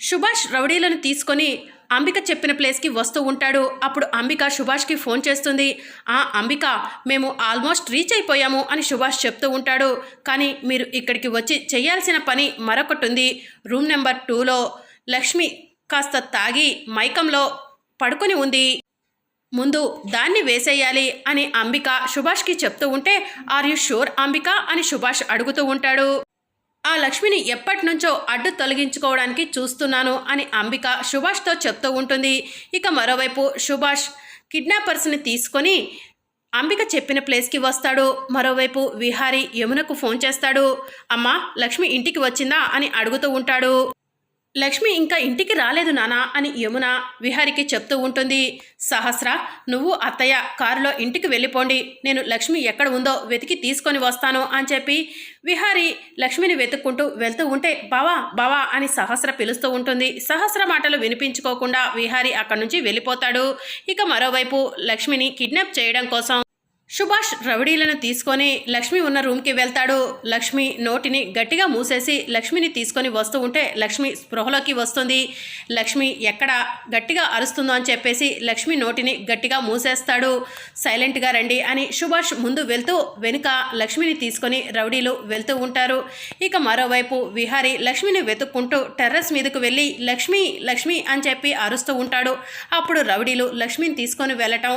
సుభాష్ రౌడీలను తీసుకొని అంబిక చెప్పిన ప్లేస్కి వస్తూ ఉంటాడు. అప్పుడు అంబిక సుభాష్కి ఫోన్ చేస్తుంది. ఆ అంబిక మేము ఆల్మోస్ట్ రీచ్ అయిపోయాము అని సుభాష్ చెప్తూ ఉంటాడు. కానీ మీరు ఇక్కడికి వచ్చి చేయాల్సిన పని మరొకటి ఉంది రూమ్ నెంబర్ టూలో లక్ష్మి కాస్త తాగి మైకంలో పడుకొని ఉంది. ముందు దాన్ని వేసేయాలి అని అంబిక సుభాష్కి చెప్తూ ఉంటే ఆర్ యు షూర్ అంబిక? అని సుభాష్ అడుగుతూ ఉంటాడు. ఆ లక్ష్మిని ఎప్పటి నుంచో అడ్డు తొలగించుకోవడానికి చూస్తున్నాను అని అంబిక సుభాష్తో చెప్తూ ఉంటుంది. ఇక మరోవైపు సుభాష్ కిడ్నాపర్స్ని తీసుకొని అంబిక చెప్పిన ప్లేస్కి వస్తాడు. మరోవైపు విహారీ యమునకు ఫోన్ చేస్తాడు. అమ్మా లక్ష్మి ఇంటికి వచ్చిందా? అని అడుగుతూ ఉంటాడు. లక్ష్మి ఇంకా ఇంటికి రాలేదు నానా అని యమున విహారికి చెప్తూ ఉంటుంది. సహస్ర నువ్వు అత్తయ్య కారులో ఇంటికి వెళ్ళిపోండి. నేను లక్ష్మి ఎక్కడ ఉందో వెతికి తీసుకొని వస్తాను అని చెప్పి విహారి లక్ష్మిని వెతుక్కుంటూ వెళ్తూ ఉంటే బావా బావా అని సహస్ర పిలుస్తూ ఉంటుంది. సహస్ర మాటలు వినిపించుకోకుండా విహారి అక్కడి నుంచి వెళ్ళిపోతాడు. ఇక మరోవైపు లక్ష్మిని కిడ్నాప్ చేయడం కోసం సుభాష్ రవడీలను తీసుకొని లక్ష్మి ఉన్న రూమ్కి వెళ్తాడు. లక్ష్మి నోటిని గట్టిగా మూసేసి లక్ష్మిని తీసుకొని వస్తూ ఉంటే లక్ష్మి స్పృహలోకి వస్తుంది. లక్ష్మి ఎక్కడ గట్టిగా అరుస్తుందో అని చెప్పేసి లక్ష్మి నోటిని గట్టిగా మూసేస్తాడు. సైలెంట్గా రండి అని సుభాష్ ముందు వెళ్తూ వెనుక లక్ష్మిని తీసుకొని రౌడీలు వెళ్తూ ఉంటారు. ఇక మరోవైపు విహారి లక్ష్మిని వెతుక్కుంటూ టెర్రస్ మీదకు వెళ్ళి లక్ష్మి లక్ష్మి అని చెప్పి అరుస్తూ ఉంటాడు. అప్పుడు రౌడీలు లక్ష్మిని తీసుకొని వెళ్ళటం